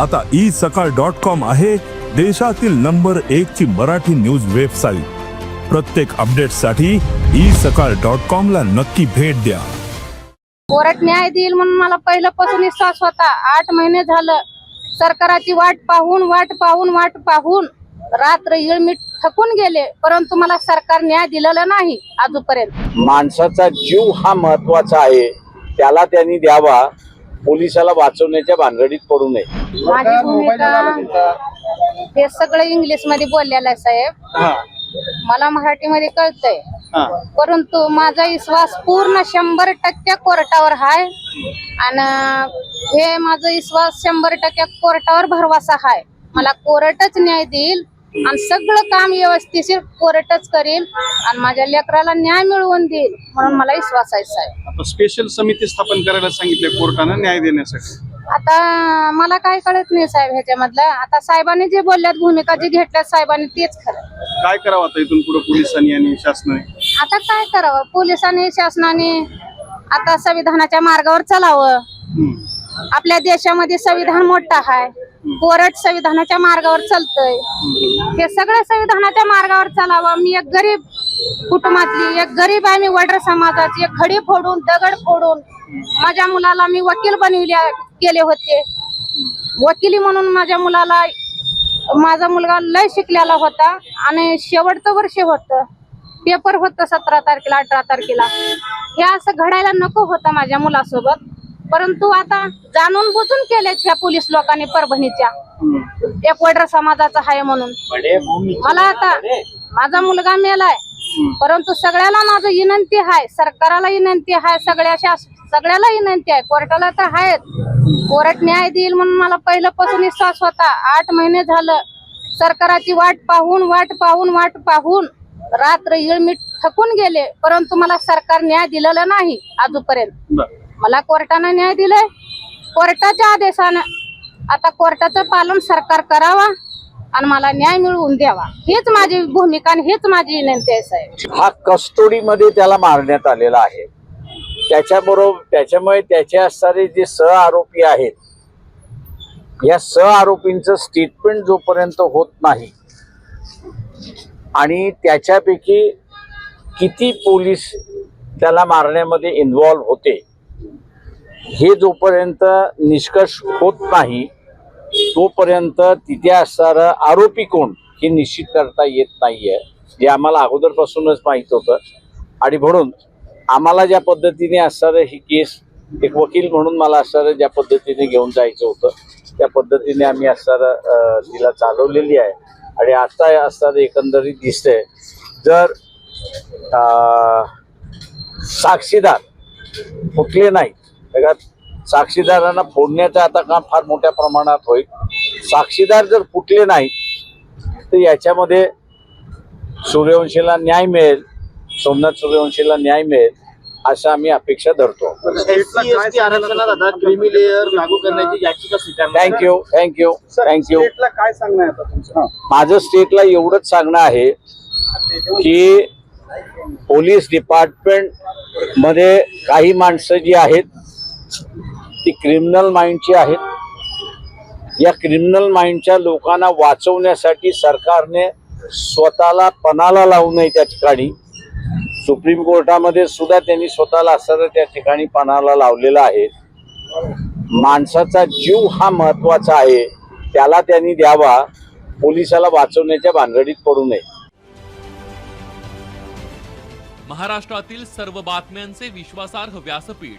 आता ई सकाळ dot com आहे देशातील नंबर एक ची मराठी न्यूज वेबसाईट. प्रत्येक अपडेटसाठी ई सकाळ डॉट कॉम ला नक्की भेट द्या. कोर्ट न्याय देईल म्हणून मला पहिल्यापासून विश्वास होता. आठ महिने झालं. सरकाराची वाट पाहून वाट पाहून वाट पाहून रात्र येळ मी थकून गेले. परंतु मला सरकार न्याय दिलेला नाही अजूनपर्यंत माणसाचा जीव हा महत्त्वाचा आहे. त्याला त्यांनी द्यावा. पोलिसाला वाचवण्याच्या भानगडीत पडू नये. माझी भूमिका हे सगळं इंग्लिशमध्ये बोललेलं आहे साहेब. मला मराठीमध्ये कळतंय. परंतु माझा विश्वास पूर्ण शंभर टक्के कोर्टावर आहे आणि हे माझा विश्वास शंभर टक्के कोर्टावर भरवसा आहे मला कोर्टच न्याय देईल. आणि सगळं काम व्यवस्थिशीर कोर्टच करील आणि माझ्या लेकराला न्याय मिळवून देईल म्हणून मला विश्वास आहे साहेब. आता स्पेशल समिती स्थापन करायला सांगितले कोर्टानं न्याय देण्यासाठी. आता मला काय कळत नाही साहेब ह्याच्यामधलं. आता साहेबांनी जे बोलल्यात भूमिका जी घेतल्यात साहेबांनी तेच खरं. काय करावं आता इथून पुढे पोलिसांनी आणि शासनाने? आता काय करावं? पोलिसांनी शासनाने आता संविधानाच्या मार्गावर चालावं. हम्म. आपल्या देशामध्ये संविधान मोठं आहे. कोर्ट संविधानाच्या मार्गावर चालतंय. हे सगळं संविधानाच्या मार्गावर चालावं. मी एक गरीब कुटुंबातली एक गरीब आहे मी वडर समाजाची एक खडी फोडून दगड फोडून माझ्या मुलाला मी वकील बनविल्या केले होते. वकिली म्हणून माझ्या मुलाला माझा मुलगा लय शिकलेला होता आणि शेवटचं वर्ष होतं. पेपर होतं सतरा तारखेला अठरा तारखेला. हे असं घडायला नको होतं माझ्या मुलासोबत. परंतु आता जाणून बुजून केले ह्या पोलीस लोकांनी परभणीच्या. एक वडर समाजाचा आहे म्हणून. मला आता माझा मुलगा मेलाय. परंतु सगळ्याला माझं विनंती आहे सरकाराला विनंती आहे सगळ्या सगळ्याला विनंती आहे कोर्टाला तर आहेत कोर्ट न्याय देईल म्हणून मला पहिल्यापासून विश्वास होता. आठ महिने झालं. सरकाराची वाट पाहून वाट पाहून वाट पाहून रात्र येळ मी थकून गेले. परंतु मला सरकार न्याय दिलेला नाही अजूनपर्यंत बरं. मला कोर्टानं न्याय दिलाय. कोर्टाच्या आदेशानं. आता कोर्टाचं पालन सरकार करावा आणि मला न्याय मिळवून द्यावा. हीच माझी भूमिका आणि हीच माझी विनंती आहे साहेब. हा कस्टोडीमध्ये त्याला मारण्यात आलेला आहे. त्याच्याबरोबर त्याच्यामुळे त्याचे असणारे जे सह आरोपी आहेत या सह आरोपींचं स्टेटमेंट जोपर्यंत होत नाही आणि त्याच्यापैकी किती पोलीस त्याला मारण्यामध्ये इन्व्हॉल्व होते हे जोपर्यंत निष्कर्ष होत नाही तोपर्यंत तिथे असणारं आरोपी कोण हे निश्चित करता येत नाहीये. जे आम्हाला अगोदरपासूनच माहीत होतं. आणि म्हणून आम्हाला ज्या पद्धतीने असणारं ही केस एक वकील म्हणून मला असणारं ज्या पद्धतीने घेऊन जायचं होतं त्या पद्धतीने आम्ही असणारं तिला चालवलेली आहे. आणि आता असणारं एकंदरीत दिसतंय जर साक्षीदार फुटले नाही त्याच्यात साक्षीदारांना फोडण्याचं आता काम फार मोठ्या प्रमाणात होईल. साक्षीदार जर फुटले नाहीत तर याच्यामध्ये सूर्यवंशीला न्याय मिळेल सोमनाथ सूर्यवंशीला न्याय मिळेल असं आम्ही अपेक्षा धरतो. लागू करण्याची याचिका थँक्यू थँक्यू थँक्यू स्टेटला काय सांगणं आहे आता तुमचं? माझं स्टेटला एवढंच सांगणं आहे की पोलीस डिपार्टमेंटमध्ये काही माणसं जी आहेत ती क्रिमिनल माइंडची आहेत या क्रिमिनल माइंडच्या लोकांना वाचवण्यासाठी सरकारने स्वतःला पणाला लावू नये त्या ठिकाणी. सुप्रीम कोर्टामध्ये सुद्धा त्यांनी स्वतःला असं त्या ठिकाणी पणाला लावलेला आहे. माणसाचा जीव हा महत्त्वाचा आहे. त्याला त्यांनी द्यावा. पोलिसाला वाचवण्याच्या भानगडीत पडू नये. महाराष्ट्रातील सर्व बातम्यांचे विश्वासार्ह व्यासपीठ